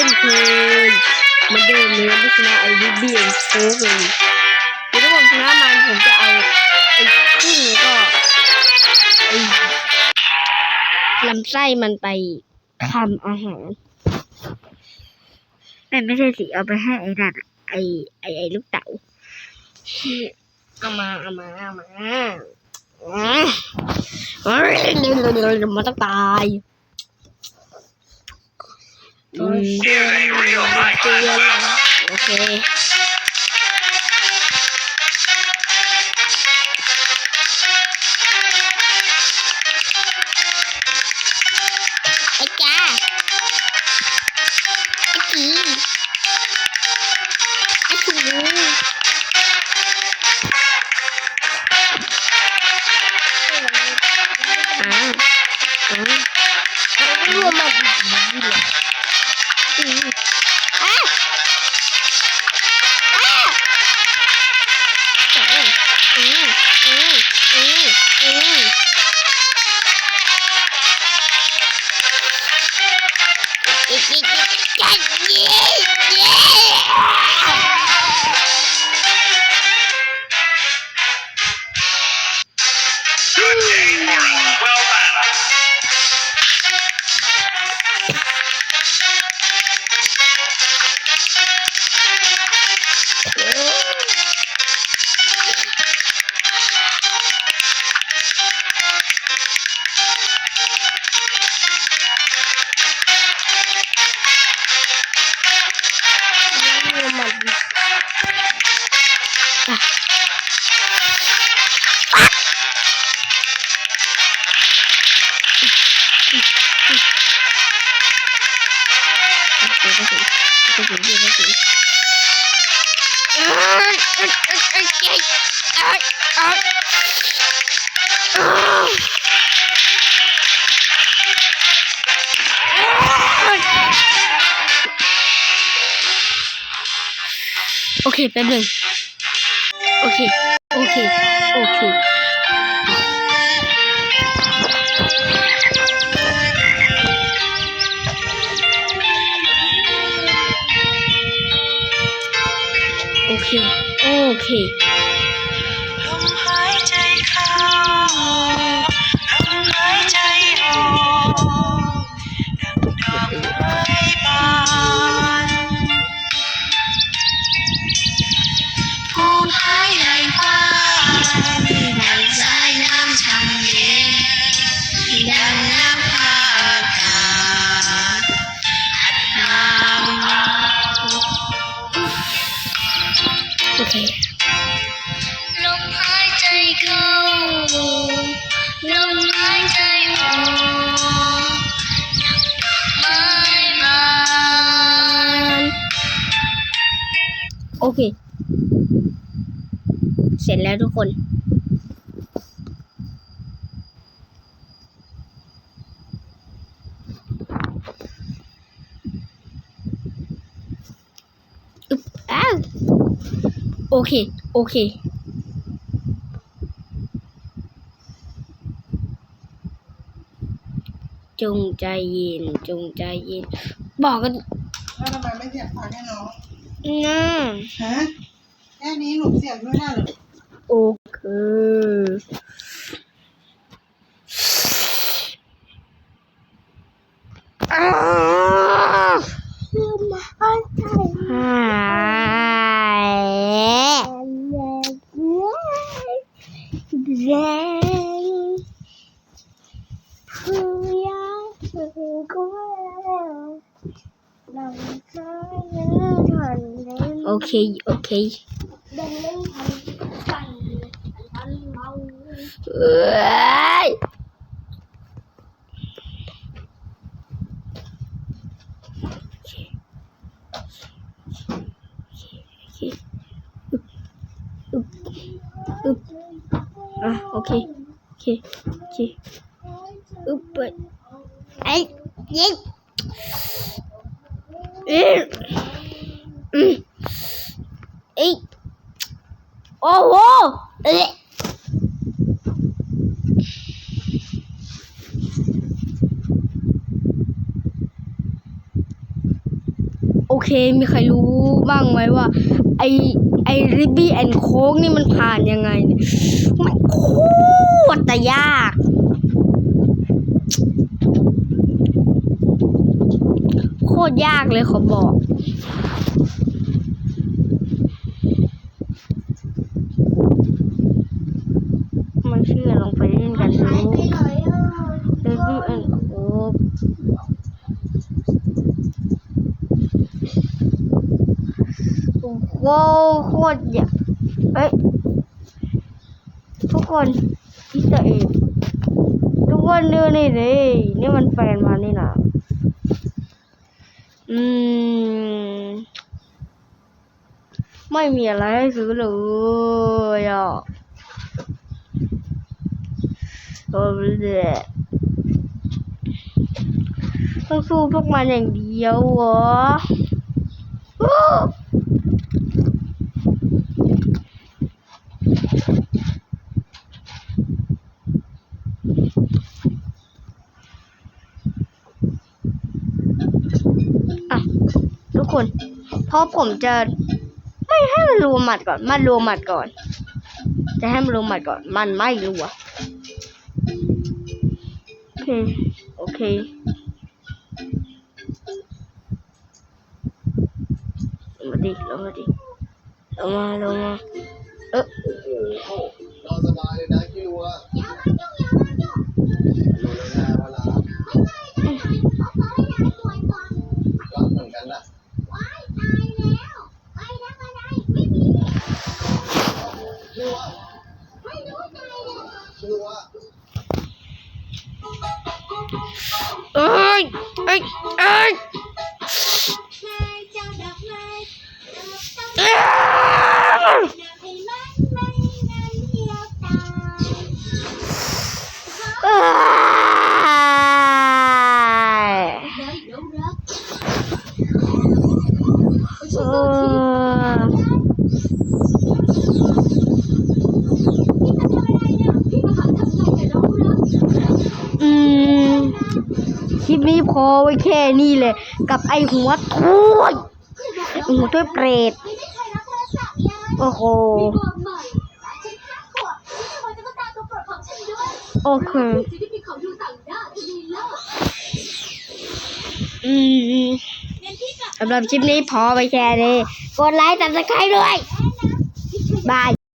ช่นเคยเหมาเดิมเลยไม่ชนะไอ้บิ๊กบี้ยโค้กเลยเดี๋ยวถ้าผมชนะมันผมจะเอาไอ้ครึ่งก็ไอ้ลำไส้มันไปทำอาหารแต่ไม่ใช่สิเอาไปให้ไอ้นั่นไอ้ไอ้ไอ้ลูกเต๋าเอามาเอามาเอามาอ่าเฮ้ยเดี๋ยวๆๆมันต้องตาย อืม Here's a real high เแป๊บนึงโอเค โอเค โอเค โอเค โอเค ลมหายใจออกไม้บานโอเค เสร็จแล้วทุกคนอึบอ้าวโอเค โอเค จงใจเย็น จงใจเย็น บอกกันแล้วทำไมไม่เสียบปลั๊กให้น้องนะฮะแค่นี้หนูเสียบด้วยได้เหรอโอเคอ้าวลมหายใจหายแรงผู้ยากสุดก็ลำคาเนื้อถอน โอเคโอเคเอ้ยอึ๊บ อะโอเคโอเคโอเคอึ๊บเปิดไอ้ยโอ้โหเอ๊ะเค มีใครรู้บ้างไหมว่า ไอไอริบบี้แอนโค้งนี่มันผ่านยังไงเนี่ยมันโคตรจะยาก โคตรยากเลยขอบอก พื่อนลงไปเล่นกันดูหายไปไหนเบบี้แอนโค้กโอ้โหโคตรอยากเอ้ยทุกคนพิเศษเองทุกคนดูนี่ดินี่มันแฟนมานี่นะอืม ไม่มีอะไรให้ซื้อเลยอะ โอ้เด็ต้องสู้พวกมันอย่างเดียวเหรอวู้อะทุกคน เพราะผมจะไม่ให้มันรวมหมัดก่อน มันรวมหมัดก่อน จะให้มันรวมหมัดก่อน มันไม่รัว โอเคโอเค ลงมาดิลงมาดิลงมาลงมาเออนอนสบายเลยนะคิวอะรู้แล้วนะว่ารักรักเหมือนกันนะคิวอะ คิวอะ เอ้ยเอ้ยเอ้ยอ้าวอ้ายเอออืม คลิปนี้ พอไว้แค่นี้เลย กับไอหัวถ้วยหัวถ้วยเปรตโอ้โหโอเคอืมสำหรับคลิปนี้พอไปแค่นี้ กดไลค์ตัดสไครด้วย บาย